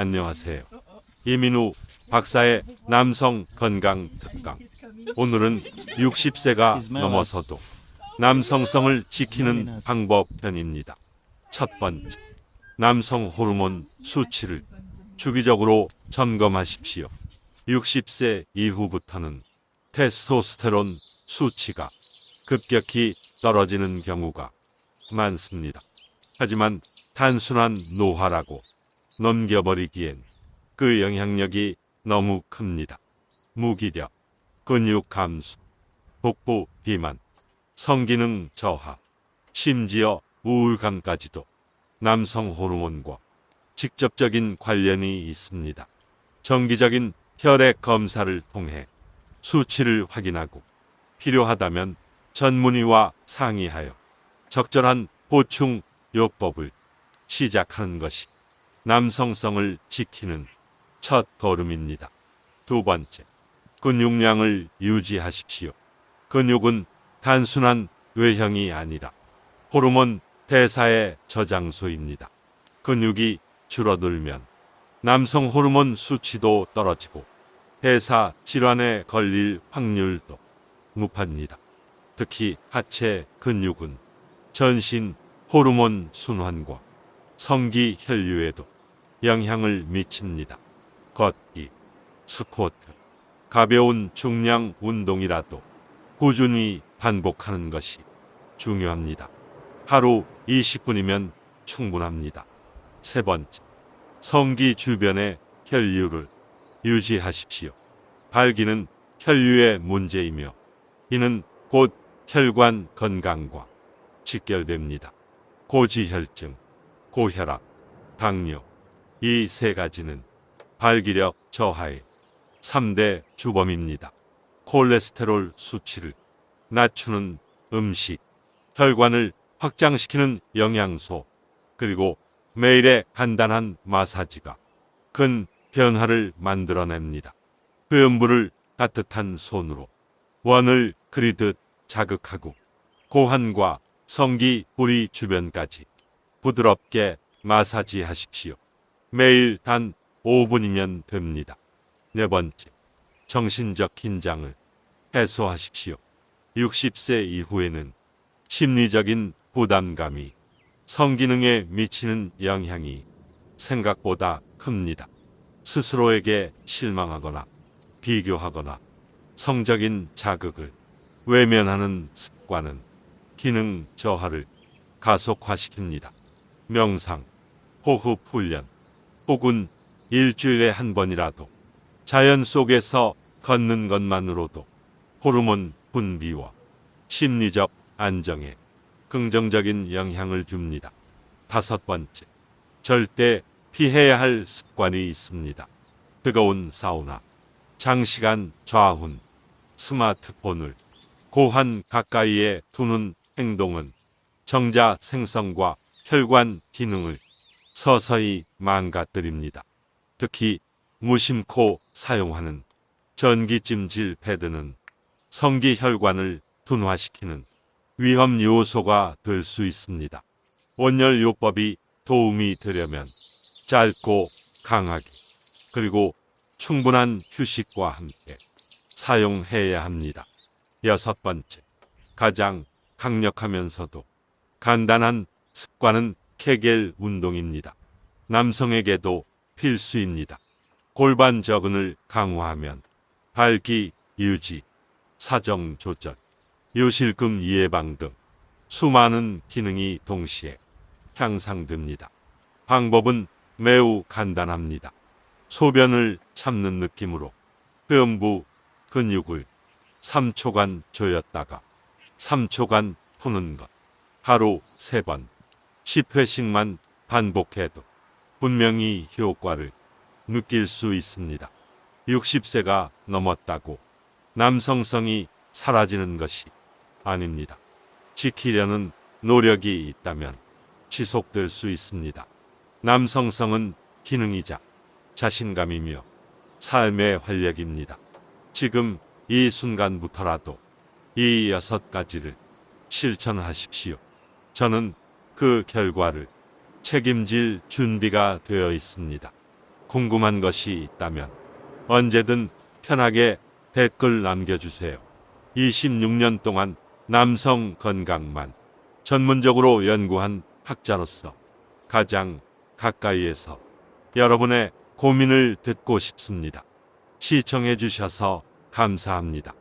안녕하세요. 이민우 박사의 남성 건강 특강. 오늘은 60세가 넘어서도 남성성을 지키는 방법 편입니다. 첫 번째, 남성 호르몬 수치를 주기적으로 점검하십시오. 60세 이후부터는 테스토스테론 수치가 급격히 떨어지는 경우가 많습니다. 하지만 단순한 노화라고 넘겨버리기엔 그 영향력이 너무 큽니다. 무기력, 근육 감소, 복부 비만, 성기능 저하, 심지어 우울감까지도 남성 호르몬과 직접적인 관련이 있습니다. 정기적인 혈액 검사를 통해 수치를 확인하고 필요하다면 전문의와 상의하여 적절한 보충 요법을 시작하는 것이 남성성을 지키는 첫 걸음입니다. 두 번째, 근육량을 유지하십시오. 근육은 단순한 외형이 아니라 호르몬 대사의 저장소입니다. 근육이 줄어들면 남성 호르몬 수치도 떨어지고 대사 질환에 걸릴 확률도 높아집니다. 특히 하체 근육은 전신 호르몬 순환과 성기 혈류에도 영향을 미칩니다. 걷기, 스쿼트, 가벼운 중량 운동이라도 꾸준히 반복하는 것이 중요합니다. 하루 20분이면 충분합니다. 세 번째, 성기 주변의 혈류를 유지하십시오. 발기는 혈류의 문제이며 이는 곧 혈관 건강과 직결됩니다. 고지혈증, 고혈압, 당뇨 이 세 가지는 발기력 저하의 3대 주범입니다. 콜레스테롤 수치를 낮추는 음식, 혈관을 확장시키는 영양소, 그리고 매일의 간단한 마사지가 큰 변화를 만들어냅니다. 뼈연부를 따뜻한 손으로 원을 그리듯 자극하고 고환과 성기 뿌리 주변까지 부드럽게 마사지하십시오. 매일 단 5분이면 됩니다. 네 번째, 정신적 긴장을 해소하십시오. 60세 이후에는 심리적인 부담감이 성기능에 미치는 영향이 생각보다 큽니다. 스스로에게 실망하거나 비교하거나 성적인 자극을 외면하는 습관은 기능 저하를 가속화시킵니다. 명상, 호흡 훈련, 혹은 일주일에 한 번이라도 자연 속에서 걷는 것만으로도 호르몬 분비와 심리적 안정에 긍정적인 영향을 줍니다. 다섯 번째, 절대 피해야 할 습관이 있습니다. 뜨거운 사우나, 장시간 좌훈, 스마트폰을 고환 가까이에 두는 행동은 정자 생성과 혈관 기능을 서서히 망가뜨립니다. 특히 무심코 사용하는 전기찜질 패드는 성기 혈관을 둔화시키는 위험 요소가 될 수 있습니다. 온열 요법이 도움이 되려면 짧고 강하게 그리고 충분한 휴식과 함께 사용해야 합니다. 여섯 번째, 가장 강력하면서도 간단한 습관은 케겔 운동입니다. 남성에게도 필수입니다. 골반 저근을 강화하면 발기 유지, 사정 조절, 요실금 예방 등 수많은 기능이 동시에 향상됩니다. 방법은 매우 간단합니다. 소변을 참는 느낌으로 뼈부 근육을 3초간 조였다가 3초간 푸는 것. 하루 3번, 10회씩만 반복해도 분명히 효과를 느낄 수 있습니다. 60세가 넘었다고 남성성이 사라지는 것이 아닙니다. 지키려는 노력이 있다면 지속될 수 있습니다. 남성성은 기능이자 자신감이며 삶의 활력입니다. 지금 이 순간부터라도 이 여섯 가지를 실천하십시오. 저는 그 결과를 책임질 준비가 되어 있습니다. 궁금한 것이 있다면 언제든 편하게 댓글 남겨주세요. 26년 동안 남성 건강만 전문적으로 연구한 학자로서 가장 가까이에서 여러분의 고민을 듣고 싶습니다. 시청해 주셔서 감사합니다.